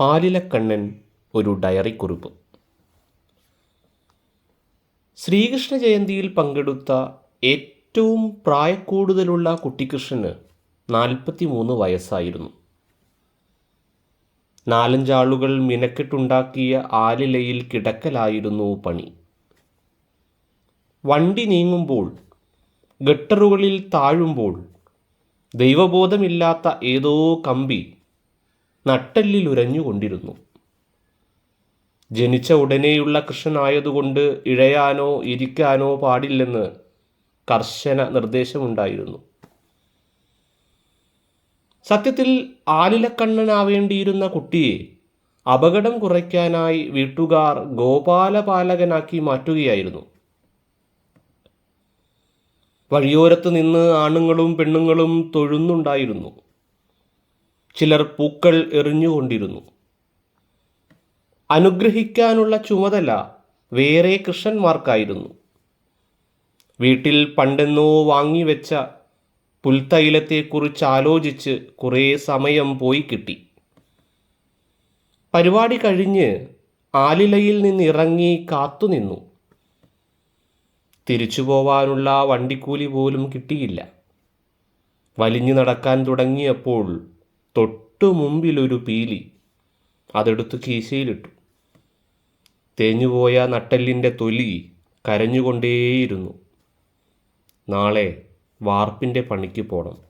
ആലിലക്കണ്ണൻ ഒരു ഡയറി കുറിപ്പ് ശ്രീകൃഷ്ണ ജയന്തിയിൽ പങ്കെടുത്ത ഏറ്റവും പ്രായക്കൂടുതലുള്ള കുട്ടിക്കൃഷ്ണന് നാൽപ്പത്തി മൂന്ന് വയസ്സായിരുന്നു. നാലഞ്ചാളുകൾ മിനക്കെട്ടുണ്ടാക്കിയ ആലിലയിൽ കിടക്കലായിരുന്നു പണി. വണ്ടി നീങ്ങുമ്പോൾ ഗട്ടറുകളിൽ താഴുമ്പോൾ ദൈവബോധമില്ലാത്ത ഏതോ കമ്പി നട്ടെല്ലിൽ ഉരഞ്ഞുകൊണ്ടിരുന്നു ജനിച്ച ഉടനെയുള്ള കൃഷ്ണനായതുകൊണ്ട് ഇഴയാനോ ഇരിക്കാനോ പാടില്ലെന്ന് കർശന നിർദ്ദേശമുണ്ടായിരുന്നു. സത്യത്തിൽ ആലിലക്കണ്ണനാവേണ്ടിയിരുന്ന കുട്ടിയെ അപകടം കുറയ്ക്കാനായി വീട്ടുകാർ ഗോപാലപാലകനാക്കി മാറ്റുകയായിരുന്നു. വഴിയോരത്ത് നിന്ന് ആണുങ്ങളും പെണ്ണുങ്ങളും തൊഴുന്നുണ്ടായിരുന്നു. ചിലർ പൂക്കൾ എറിഞ്ഞുകൊണ്ടിരുന്നു. അനുഗ്രഹിക്കാനുള്ള ചുമതല വേറെ കൃഷ്ണന്മാർക്കായിരുന്നു. വീട്ടിൽ പണ്ടെന്നോ വാങ്ങിവെച്ച പുൽത്തൈലത്തെക്കുറിച്ച് ആലോചിച്ച് കുറേ സമയം പോയി കിട്ടി. പരിപാടി കഴിഞ്ഞ് ആലിലയിൽ നിന്നിറങ്ങി കാത്തുനിന്നു തിരിച്ചു പോവാനുള്ള വണ്ടിക്കൂലി പോലും കിട്ടിയില്ല. വലിഞ്ഞു നടക്കാൻ തുടങ്ങിയപ്പോൾ തൊട്ടു മുമ്പിലൊരു പീലി അതെടുത്ത് കീശയിലിട്ടു. തേഞ്ഞുപോയ നട്ടെല്ലിന്റെ തൊലി കരഞ്ഞുകൊണ്ടേയിരുന്നു. നാളെ വാർപ്പിന്റെ പണിക്ക് പോണം.